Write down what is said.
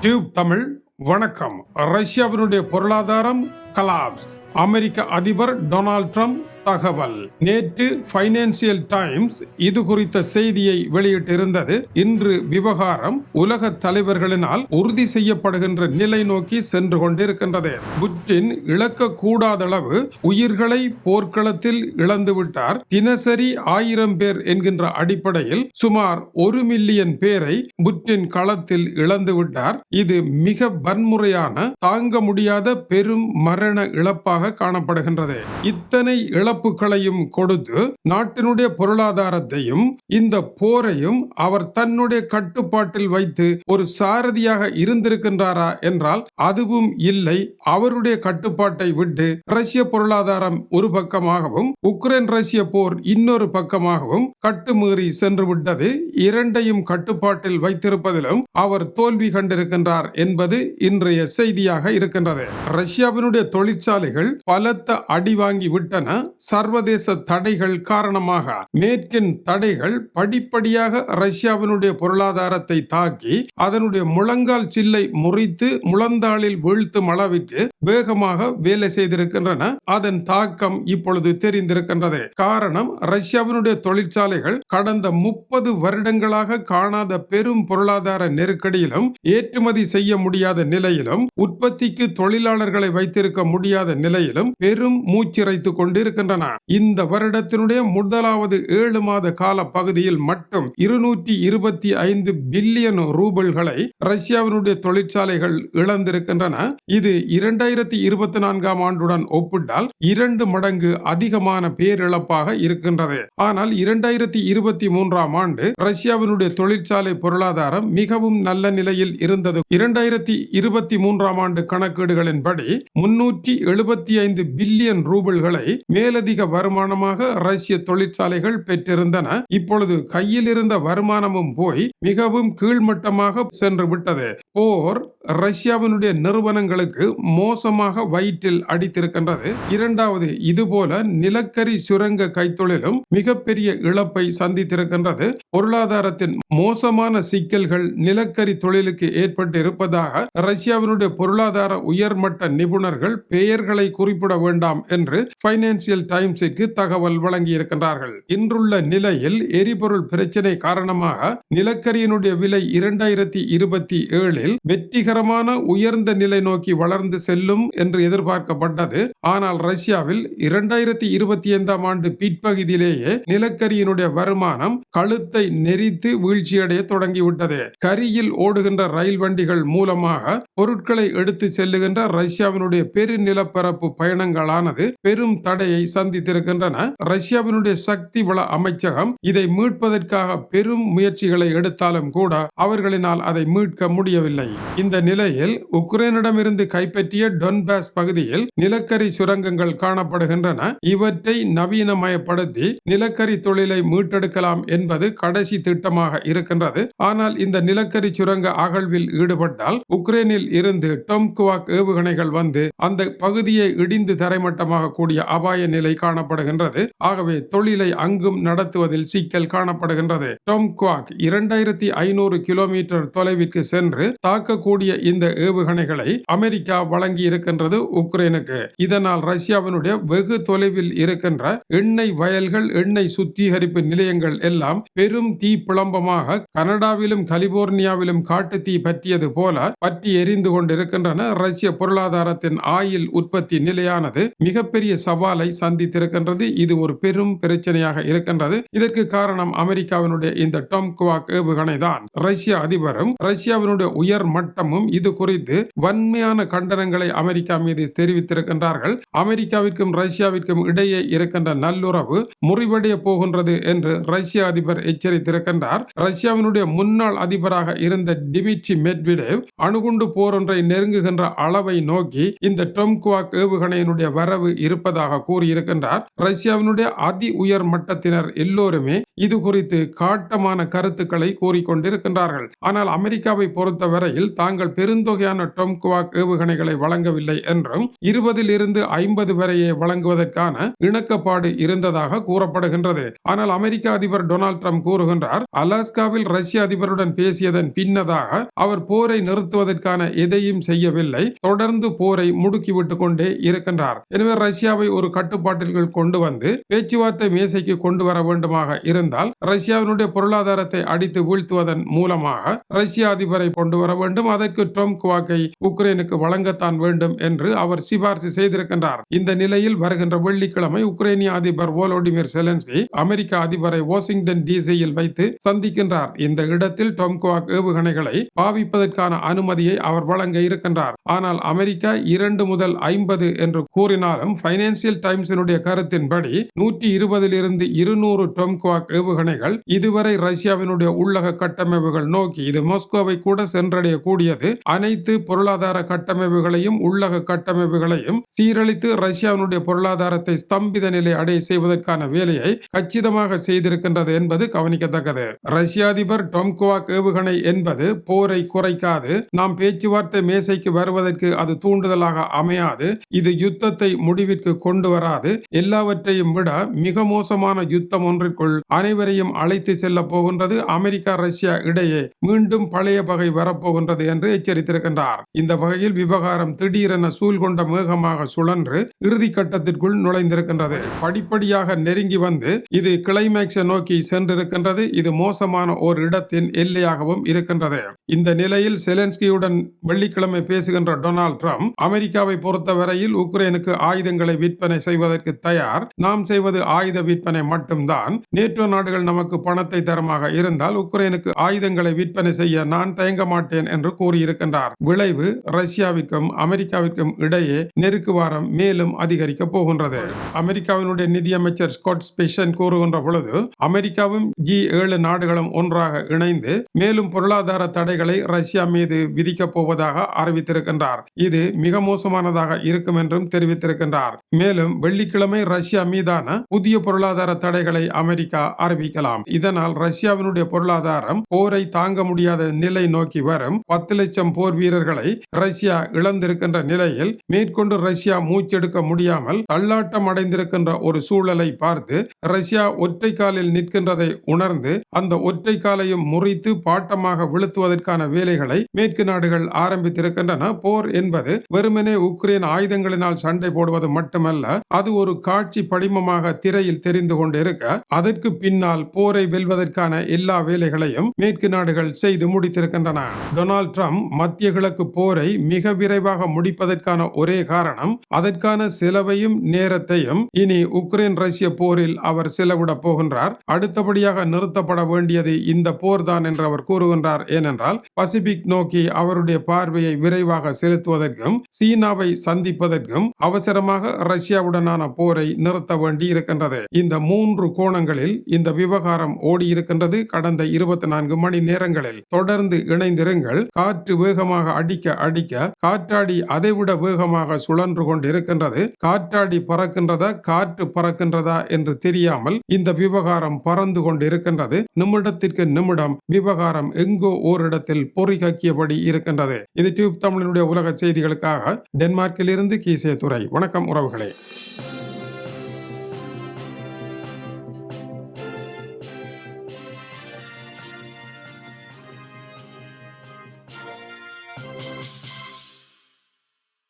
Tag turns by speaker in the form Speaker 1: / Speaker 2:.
Speaker 1: Tube Tamil வணக்கம். ரஷ்யாவினுடைய பொருளாதாரம் கலாப்ஸ் அமெரிக்க அதிபர் டொனால்ட் ட்ரம்ப் தகவல். நேற்று பைனான்சியல் டைம்ஸ் இது குறித்த செய்தியை வெளியிட்டிருந்தது. இன்று விவகாரம் உலக தலைவர்களினால் உறுதி செய்யப்படுகின்ற நிலை நோக்கி சென்று கொண்டிருக்கின்றது. புட்டின் இழக்கக்கூடாத அளவு உயிர்களை போர்க்களத்தில் இழந்துவிட்டார் தினசரி ஆயிரம் பேர் என்கின்ற அடிப்படையில் சுமார் ஒரு மில்லியன் பேரை புட்டின் களத்தில் இழந்துவிட்டார் இது மிக வன்முறையான தாங்க முடியாத பெரும் மரண இழப்பாக காணப்படுகின்றது. இத்தனை இழ இழப்புகளையும் கொடுத்து நாட்டினுடைய பொருளாதாரத்தையும் இந்த போரையும் அவர் தன்னுடைய கட்டுப்பாட்டில் வைத்து ஒரு சாரதியாக இருந்திருக்கின்றாரா என்றால் அதுவும் இல்லை. அவருடைய கட்டுப்பாட்டை விட்டு ரஷ்ய பொருளாதாரம் ஒரு பக்கமாகவும் உக்ரைன் ரஷ்ய போர் இன்னொரு பக்கமாகவும் கட்டுமீறி சென்று விட்டது இரண்டையும் கட்டுப்பாட்டில் வைத்திருப்பதிலும் அவர் தோல்வி கண்டிருக்கின்றார் என்பது இன்றைய செய்தியாக இருக்கின்றது. ரஷ்யாவினுடைய தொழிற்சாலைகள் பலத்த அடி வாங்கி விட்டன. சர்வதேச தடைகள் காரணமாக மேற்கின் தடைகள் படிப்படியாக ரஷ்யாவினுடைய பொருளாதாரத்தை தாக்கி அதனுடைய முழங்கால் சில்லை முறித்து முழந்தாளில் வீழ்த்தும் அளவிற்கு வேகமாக வேலை செய்திருக்கின்றன. அதன் தாக்கம் இப்பொழுது தெரிந்திருக்கின்றது. காரணம் ரஷ்யாவினுடைய தொழிற்சாலைகள் கடந்த முப்பது வருடங்களாக காணாத பெரும் பொருளாதார நெருக்கடியிலும் ஏற்றுமதி செய்ய முடியாத நிலையிலும் உற்பத்திக்கு தொழிலாளர்களை வைத்திருக்க முடியாத நிலையிலும் பெரும் மூச்சிறைத்துக் கொண்டிருக்கின்றன. இந்த வருடத்தினுடைய முதலாவது ஏழு மாத கால பகுதியில் மட்டும் இருநூற்றி இருபத்தி ஐந்து பில்லியன் ரூபல்களை ரஷ்யாவினுடைய தொழிற்சாலைகள் இழந்திருக்கின்றன. இது இரண்டாயிரத்தி இருபத்தி நான்காம் ஆண்டுடன் ஒப்பிட்டால் இரண்டு மடங்கு அதிகமான பேரிழப்பாக இருக்கின்றது. ஆனால் இரண்டாயிரத்தி இருபத்தி மூன்றாம் ஆண்டு ரஷ்யாவினுடைய தொழிற்சாலை பொருளாதாரம் மிகவும் நல்ல நிலையில் இருந்தது. இரண்டாயிரத்தி இருபத்தி மூன்றாம் ஆண்டு கணக்கீடுகளின்படி முன்னூற்றி எழுபத்தி ஐந்து பில்லியன் ரூபல்களை மேல மேலதிக வருமானமாக ரஷ்ய தொழிற்சாலைகள் பெற்றிருந்தன. இப்பொழுது கையில் இருந்த வருமானமும் போய் மிகவும் கீழ்மட்டமாக சென்று விட்டது. போர் ரஷ்யாவினுடைய நிறுவனங்களுக்கு மோசமாக வயிற்றில் அடித்திருக்கின்றது. இரண்டாவது இதுபோல நிலக்கரி சுரங்க கைத்தொழிலும் மிகப்பெரிய இழப்பை சந்தித்திருக்கின்றது. பொருளாதாரத்தின் மோசமான சிக்கல்கள் நிலக்கரி தொழிலுக்கு ஏற்பட்டு இருப்பதாக ரஷ்யாவினுடைய பொருளாதார உயர்மட்ட நிபுணர்கள் பெயர்களை குறிப்பிட வேண்டாம் என்று பைனான்சியல் டைம்ஸுக்கு தகவல் வழங்கியிருக்கின்றார்கள். இன்றுள்ள நிலையில் எரிபொருள் பிரச்சினை காரணமாக நிலக்கரியினுடைய விலை இரண்டாயிரத்தி இருபத்தி ஏழு ஏழில் வெற்றிகரமான உயர்ந்த நிலை நோக்கி வளர்ந்து செல்லும் என்று எதிர்பார்க்கப்பட்டது. ஆனால் ரஷ்யாவில் இரண்டாயிரத்தி இருபத்தி ஐந்தாம் ஆண்டு பிற்பகுதியிலேயே நிலக்கரியினுடைய வருமானம் கழுத்தை நெறித்து வீழ்ச்சியடைய தொடங்கிவிட்டது. கரியில் ஓடுகின்ற ரயில் வண்டிகள் மூலமாக பொருட்களை எடுத்து செல்லுகின்ற ரஷ்யாவினுடைய பெருநிலப்பரப்பு பயணங்களானது பெரும் தடையை சந்தித்திருக்கின்றன. ரஷ்யாவினுடைய சக்தி வள அமைச்சகம் இதை மீட்பதற்காக பெரும் முயற்சிகளை எடுத்தாலும் கூட அவர்களினால் அதை மீட்க முடியவில்லை. முடியவில்லை. இந்த நிலையில் உக்ரைனிடமிருந்து கைப்பற்றிய டொன்பாஸ் பகுதியில் நிலக்கரி சுரங்கங்கள் காணப்படுகின்றன. இவற்றை நவீனமயப்படுத்தி நிலக்கரி தொழிலை மீட்டெடுக்கலாம் என்பது கடைசி திட்டமாக இருக்கின்றது. ஆனால் இந்த நிலக்கரி சுரங்க அகழ்வில் ஈடுபட்டால் உக்ரைனில் இருந்து டொம்குவாக் ஏவுகணைகள் வந்து அந்த பகுதியை இடிந்து தரைமட்டமாக கூடிய அபாய நிலை காணப்படுகின்றது. ஆகவே தொழிலை அங்கும் நடத்துவதில் சிக்கல் காணப்படுகின்றது. டொம்குவாக் இரண்டாயிரத்தி ஐநூறு கிலோமீட்டர் தொலைவிற்கு சென்று தாக்கக்கூடிய இந்த ஏவுகணைகளை அமெரிக்கா வழங்கி இருக்கின்றது உக்ரைனுக்கு. இதனால் ரஷ்யாவினுடைய வெகு தொலைவில் இருக்கின்ற எண்ணெய் வயல்கள் எண்ணெய் சுத்திகரிப்பு நிலையங்கள் எல்லாம் பெரும் தீ புலம்பமாக கனடாவிலும் கலிபோர்னியாவிலும் காட்டு தீ பற்றியது போல பற்றி எரிந்து கொண்டிருக்கின்றன. ரஷ்ய பொருளாதாரத்தின் ஆயில் உற்பத்தி நிலையானது மிகப்பெரிய சவாலை சந்தித்திருக்கின்றது. இது ஒரு பெரும் பிரச்சனையாக இருக்கின்றது. இதற்கு காரணம் அமெரிக்காவினுடைய இந்த டம் குவாக் ஏவுகணை தான் ரஷ்ய அதிபரும் ரஷ்யாவினுடைய உயர் மட்டமும் இது குறித்து வன்மையான கண்டனங்களை அமெரிக்கா மீது தெரிவித்திருக்கின்றார்கள். அமெரிக்காவிற்கும் ரஷ்யாவிற்கும் இடையே இருக்கின்ற நல்லுறவு முறிவடைய போகின்றது என்று ரஷ்ய அதிபர் எச்சரித்திருக்கின்றார். ரஷ்யாவினுடைய முன்னாள் அதிபராக இருந்த டிமிட்ரி மெட்விடேவ் அணுகுண்டு போர் ஒன்றை நெருங்குகின்ற அளவை நோக்கி இந்த டொம்குவாக் ஏவுகணையினுடைய வரவு இருப்பதாக கூறியிருக்கின்றார். ரஷ்யாவினுடைய அதி உயர் மட்டத்தினர் எல்லோருமே இது குறித்து காட்டமான கருத்துக்களை கூறிக்கொண்டிருக்கின்றார்கள். ஆனால் அமெரிக்காவை பொறுத்தவரை வரையில் தாங்கள் பெருந்தொகையான டொம்குவாக் ஏவுகணைகளை வழங்கவில்லை என்றும் இருபதில் இருந்து ஐம்பது வரையே வழங்குவதற்கான இணக்கப்பாடு இருந்ததாக கூறப்படுகின்றது. ஆனால் அமெரிக்க அதிபர் டொனால்ட் ட்ரம்ப் கூறுகின்றார் அலாஸ்காவில் ரஷ்ய அதிபருடன் பேசியதன் பின்னதாக அவர் போரை நிறுத்துவதற்கான எதையும் செய்யவில்லை தொடர்ந்து போரை முடுக்கிவிட்டுக் கொண்டே இருக்கின்றார். எனவே ரஷ்யாவை ஒரு கட்டுப்பாட்டிற்குள் கொண்டு வந்து பேச்சுவார்த்தை மேசைக்கு கொண்டு வர வேண்டுமாக இருந்தால் ரஷ்யாவினுடைய பொருளாதாரத்தை அடித்து வீழ்த்துவதன் மூலமாக ரஷ்ய அதிபரை கொண்டு வர வேண்டும். அதற்கு ட்ரம்ப் குவாக்கை உக்ரைனுக்கு வழங்கத்தான் வேண்டும் என்று அவர் சிபாரிசு செய்திருக்கின்றார். இந்த நிலையில் வருகின்ற வெள்ளிக்கிழமை உக்ரைனிய அதிபர் ஓலோடிமிர் செலன்ஸ்கி அமெரிக்க அதிபரை வாஷிங்டன் டிசியில் வைத்து சந்திக்கின்றார். இந்த இடத்தில் டொம்குவாக் ஏவுகணைகளை பாவிப்பதற்கான அனுமதியை அவர் வழங்க இருக்கின்றார். ஆனால் அமெரிக்கா இரண்டு முதல் ஐம்பது என்று கூறினாலும் பைனான்சியல் டைம்ஸினுடைய கருத்தின்படி நூற்றி இருபதிலிருந்து இருநூறு டொம்குவாக் ஏவுகணைகள் இதுவரை ரஷ்யாவினுடைய உள்ளக கட்டமைப்புகள் நோக்கி இது மாஸ்கோவை கூட சென்று கூடியது அனைத்து பொருளாதார கட்டமைப்புகளையும் உள்ளக கட்டமைப்புகளையும் சீரழித்து ரஷ்யாவினுடைய பொருளாதாரத்தை ஸ்தம்பித நிலை அடைய செய்வதற்கான வேலையை கச்சிதமாக செய்திருக்கின்றது என்பது கவனிக்கத்தக்கது. ரஷ்ய அதிபர் டொம்குவாக் ஏவுகணை என்பது போரை குறைக்காது. நாம் பேச்சுவார்த்தை மேசைக்கு வருவதற்கு அது தூண்டுதலாக அமையாது. இது யுத்தத்தை முடிவிற்கு கொண்டு வராது. எல்லாவற்றையும் விட மிக மோசமான யுத்தம் ஒன்றிற்குள் அனைவரையும் அழைத்து செல்ல போகின்றது அமெரிக்கா ரஷ்யா இடையே. மீண்டும் பழைய பகை வரப்போகின்றது என்று எச்சரித்திருக்கின்றார். இந்த வகையில் விவகாரம் திடீரென சூழ்கொண்ட மேகமாக சுழன்று இறுதி கட்டத்திற்குள் நுழைந்திருக்கின்றது. படிப்படியாக நெருங்கி வந்து இது கிளைமேக்ஸை நோக்கி சென்றிருக்கின்றது. இது மோசமான ஓர் இடத்தின் எல்லையாகவும் இருக்கின்றது. இந்த நிலையில் செலன்ஸ்கியுடன் வெள்ளிக்கிழமை பேசுகின்ற டொனால்ட் ட்ரம்ப் அமெரிக்காவை பொறுத்தவரையில் உக்ரைனுக்கு ஆயுதங்களை விற்பனை செய்வதற்கு தயார். நாம் செய்வது ஆயுத விற்பனை மட்டும்தான். நேட்டோ நாடுகள் நமக்கு பணத்தை தரமாக இருந்தால் உக்ரைனுக்கு ஆயுதங்களை விற்பனை செய்ய நான் தயங்க மாட்டேன். என்று கூறியிருக்கின்றார். விளைவு ரஷ்யாவிற்கும் அமெரிக்காவிற்கும் இடையே நெருக்குவாரம் மேலும் அதிகரிக்க போகின்றது. அமெரிக்காவினுடைய நிதியமைச்சர் ஸ்காட் ஸ்பெஷன் கூறுகின்ற பொழுது அமெரிக்காவும் ஜி ஏழு நாடுகளும் ஒன்றாக இணைந்து மேலும் பொருளாதார தடைகளை ரஷ்யா மீது விதிக்கப் போவதாக அறிவித்திருக்கின்றார். இது மிக மோசமானதாக இருக்கும் என்றும் தெரிவித்திருக்கின்றார். மேலும் வெள்ளிக்கிழமை ரஷ்யா மீதான புதிய பொருளாதார தடைகளை அமெரிக்கா அறிவிக்கலாம். இதனால் ரஷ்யாவினுடைய பொருளாதாரம் போரை தாங்க முடியாத நிலை நோக்கி வரும் பத்து லட்சம் போர் வீரர்களை ரஷ்யா இழந்திருக்கின்ற நிலையில் மேற்கொண்டு ரஷ்யா மூச்செடுக்க முடியாமல் தள்ளாட்டம் அடைந்திருக்கின்ற ஒரு சூழலை பார்த்து ரஷ்யா ஒற்றை காலில் நிற்கின்றதை உணர்ந்து அந்த ஒற்றை காலையும் முறித்து பாட்டமாக வீழ்த்துவதற்கான வேலைகளை மேற்கு நாடுகள் ஆரம்பித்திருக்கின்றன. போர் என்பது வெறுமனே உக்ரைன் ஆயுதங்களினால் சண்டை போடுவது மட்டுமல்ல அது ஒரு காட்சி படிமமாக திரையில் தெரிந்து கொண்டிருக்க அதற்கு பின்னால் போரை வெல்வதற்கான எல்லா வேலைகளையும் மேற்கு நாடுகள் செய்து முடித்திருக்கின்றன. டொனால்ட் ட்ரம்ப் மத்திய கிழக்கு போரை மிக விரைவாக முடிப்பதற்கான ஒரே காரணம் அதற்கான செலவையும் நேரத்தையும் இனி உக்ரைன் ரஷ்ய போரில் அவர் செலவிட போகின்றார். அடுத்தபடியாக நிறுத்தப்பட வேண்டியது இந்த போர் தான் என்று அவர் கூறுகின்றார். ஏனென்றால் பசிபிக் நோக்கி அவருடைய பார்வையை விரைவாக செலுத்துவதற்கும் சீனாவை சந்திப்பதற்கும் அவசரமாக ரஷ்யாவுடனான போரை நிறுத்த வேண்டி இருக்கின்றது இந்த மூன்று கோணங்களில் இந்த விவகாரம் ஓடி இருக்கின்றது கடந்த இருபத்தி நான்கு மணி நேரங்களில் தொடர்ந்து இணைந்திருங்கள். காற்று வேகமாக அடிக்க அடிக்க காற்றாடி அதைவிட வேகமாக சுழன்று கொண்டிருக்கின்றது. காற்றாடி பறக்கின்றதா காற்று பறக்கின்றதா என்று தெரியாமல் இந்த விவகாரம் பறந்து கொண்டிருக்கின்றது. நிமிடத்திற்கு நிமிடம் விவகாரம் எங்கோ ஓரிடத்தில் பொறி கக்கியபடி இருக்கின்றது. இது டியூப் தமிழனுடைய உலக செய்திகளுக்காக டென்மார்க்கில் இருந்து கீசே துறை வணக்கம் உறவுகளே.